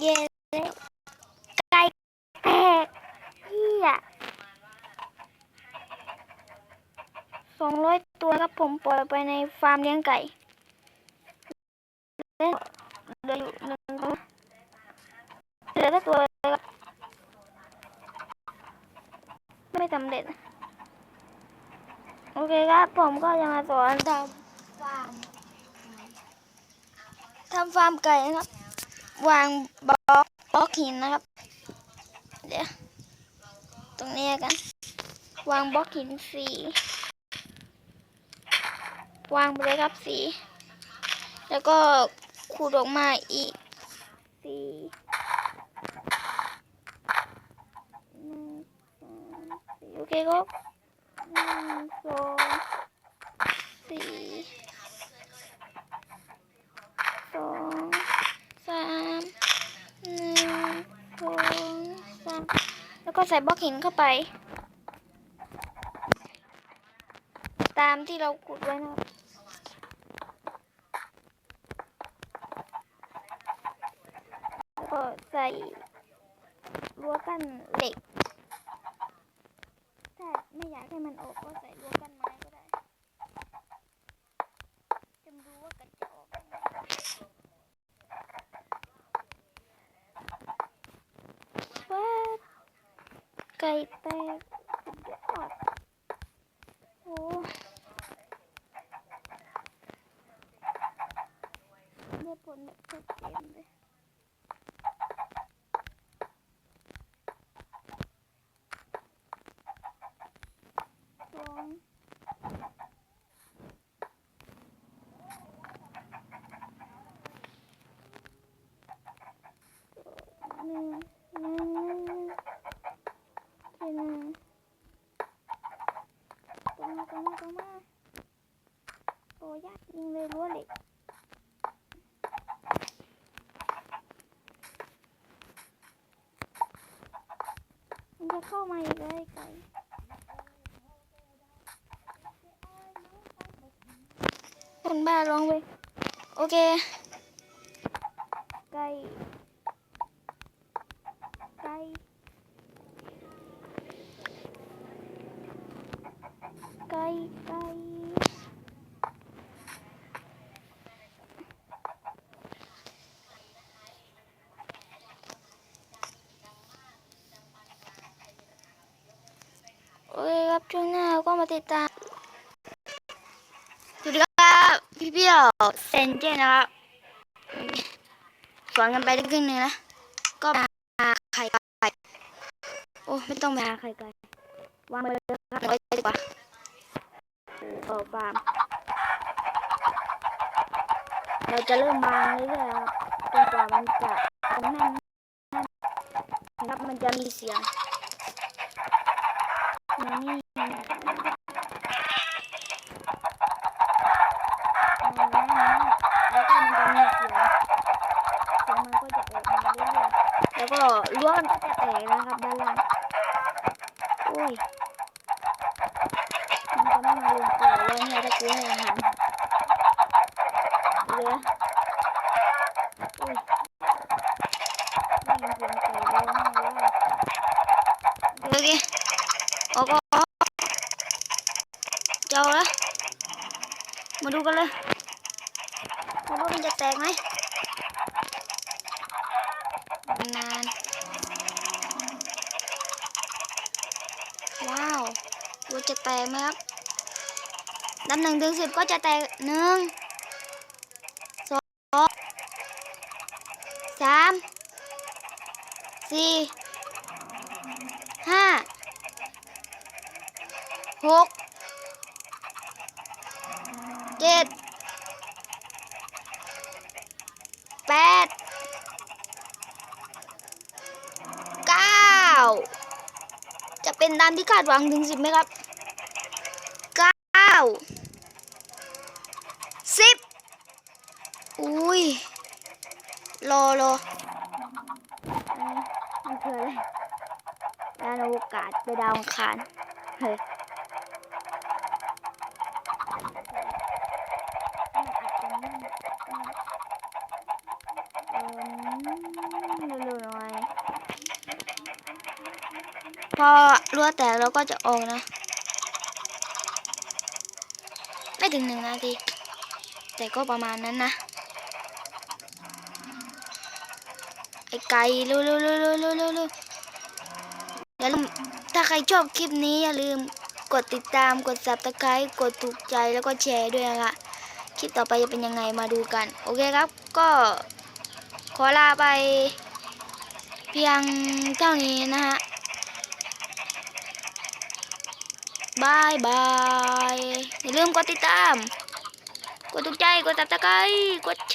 เย้ไก่แตกเฮียสองร้อยตัวครับผมปล่อยไปในฟาร์มเลี้ยงไก่เหลืออยู่หนึ่งตัวเหลือแต่ตัวเลยไม่สำเร็จ โอเคครับผมก็จะมาสอนทำฟาร์มทำฟาร์มไก่นะครับ วางบล็อกบล็อกหินนะครับ เดี๋ยว ตรงนี้กัน วางบล็อกหินสีวางไปเลยครับสี แล้วก็ขูดออกมาอีกสีโอเคครับหนึ่งสองสามหนึ่งสองสามแล้ว ก็ใส่บล็อกหินเข้าไป ตามที่เราขุดไว้นะก็ใส่รั้วกั้นเหล็ก ถ้าไม่อยากให้มันออกก็ใส่รั้วกั้นไม้ก็ได้ จะมาดูว่าไก่จะออกไหมว้า ไก่แตกสุดยอดโอ้ได้ผลแบบชัดเจนเลย สองหนึ่งหนึ่งหนึ่งหนึ่งทีหนึ่งตร งมาตรงมาตรงมาโตยากยิงเลยรั้วเหล็กมันจะเข้ามาอีกเลยไก่คนบ้าร้องไปโอเค ไก่ ไก่ ไก่ไก่โอเคครับช่วงหน้าก็มาติดตามสวัสดีครับพี่เปี้ยวเซนเจนะครับสอนกันไปได้ครึ่งนึงนะก็มาไข่ไก่โอ้ไม่ต้องมาไข่ไก่วางไปเลยครับไว้ดีกว่า เออฟาร์มเราจะเริ่มวางเรื่อยๆครับจนกว่ามันจะแน่นนะครับมันจะมีเสียงนี่แล้วก็มันจะมีเสียงเสียงมันก็จะออกมาเรื่อยๆแล้วก็รั้วนก็จะแตกนะครับด้านล่างโอ้ย มันจะไม่มาลงตัวแล้วเนี่ย ถ้ากูให้อาหารเหลือโอ้ยได้ยินเยงไก่ร้องมาแล้วโอเคโอ้ก็เจ้าละมาดูกันเลยม่รู้มันจะแตกไหมนานว้าวรู้จะแตกไหมครับ นับหนึ่งถึงสิบก็จะแตกหนึ่งสองสามสี่ห้าหกเจ็ดแปดเก้าจะเป็นตามที่คาดหวังถึงสิบไหมครับ สิบอุ้ยรอรอมันเธอเลยด้านอวกาศไปดาวอังคารเฮ้ยพอรั่วแตกเราก็จะออกนะ ไม่ถึงหนึ่งนาที แต่ก็ประมาณนั้นนะไอ้ไก่เร็วเร็วเร็วเร็วเร็วเร็วเร็วอย่าลืมถ้าใครชอบคลิปนี้อย่าลืมกดติดตามกด subscribe กดถูกใจแล้วก็แชร์ด้วยนะคะคลิปต่อไปจะเป็นยังไงมาดูกัน โอเคครับ ก็ขอลาไปเพียงเท่านี้นะฮะ บายบายอย่าลืมกดติดตาม กดถูกใจ กดตักตะกายกดแช